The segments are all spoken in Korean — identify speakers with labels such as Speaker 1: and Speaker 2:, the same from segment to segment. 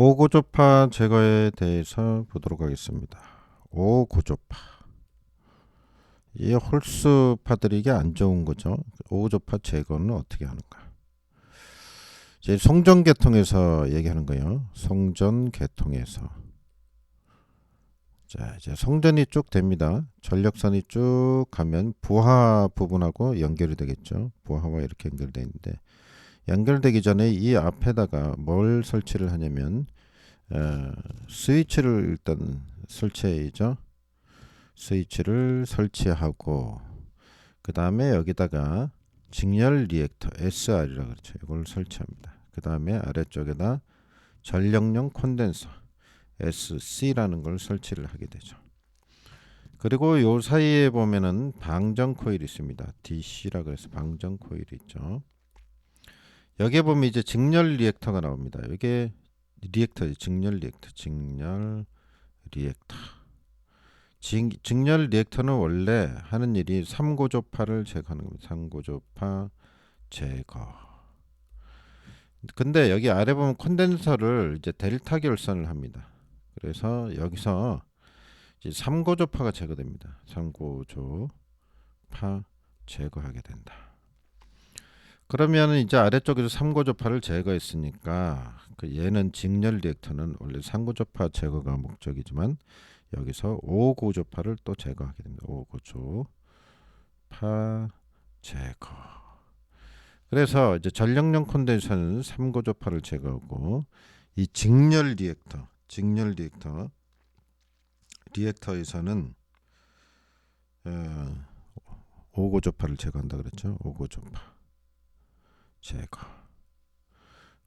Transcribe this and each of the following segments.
Speaker 1: 오고조파 제거에 대해서 보도록 하겠습니다. 오고조파. 이 홀수파들이 이게 안 좋은 거죠. 오고조파 제거는 어떻게 하는가? 이제 송전 계통에서 얘기하는 거예요. 송전 계통에서. 자, 이제 송전이 쭉 됩니다. 전력선이 쭉 가면 부하 부분하고 연결이 되겠죠. 부하와 이렇게 연결되어 있는데 연결되기 전에 이 앞에다가 뭘 설치를 하냐면 어, 스위치를 일단 설치해야죠. 스위치를 설치하고 그 다음에 여기다가 직렬 리액터 SR이라 그렇죠. 이걸 설치합니다. 그 다음에 아래쪽에다 전력용 콘덴서 SC라는 걸 설치를 하게 되죠. 그리고 요 사이에 보면은 방전 코일이 있습니다. DC라 그래서 방전 코일이 있죠. 여기에 보면 이제 직렬 리액터가 나옵니다. 이게 리액터 직렬 리액터 직렬 리액터 직, 직렬 리액터는 원래 하는 일이 삼고조파를 제거하는 겁니다. 삼고조파 제거. 근데 여기 아래 보면 콘덴서를 이제 델타 결선을 합니다. 그래서 여기서 이제 삼고조파가 제거됩니다. 삼고조파 제거하게 된다. 그러면 이제 아래쪽에서 삼고조파를 제거했으니까 그 얘는 직렬 리액터는 원래 삼고조파 제거가 목적이지만 여기서 오고조파를 또 제거하게 됩니다. 오고조파 제거. 그래서 이제 전력용 콘덴서는 삼고조파를 제거하고 이 직렬 리액터, 직렬 리액터, 리액터에서는 어, 오고조파를 제거한다 그랬죠. 오고조파. 제거.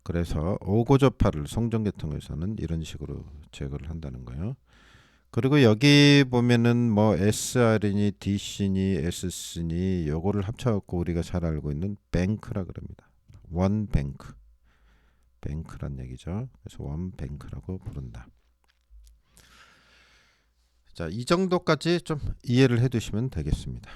Speaker 1: 그래서 오고저파를 송전계통에서는 이런 식으로 제거를 한다는 거예요. 그리고 여기 보면은 뭐 SR이니 DC니 SC니 요거를 합쳐갖고 우리가 잘 알고 있는 뱅크라 그럽니다. 원 뱅크. 뱅크란 얘기죠. 그래서 원 뱅크라고 부른다. 자, 이 정도까지 좀 이해를 해 두시면 되겠습니다.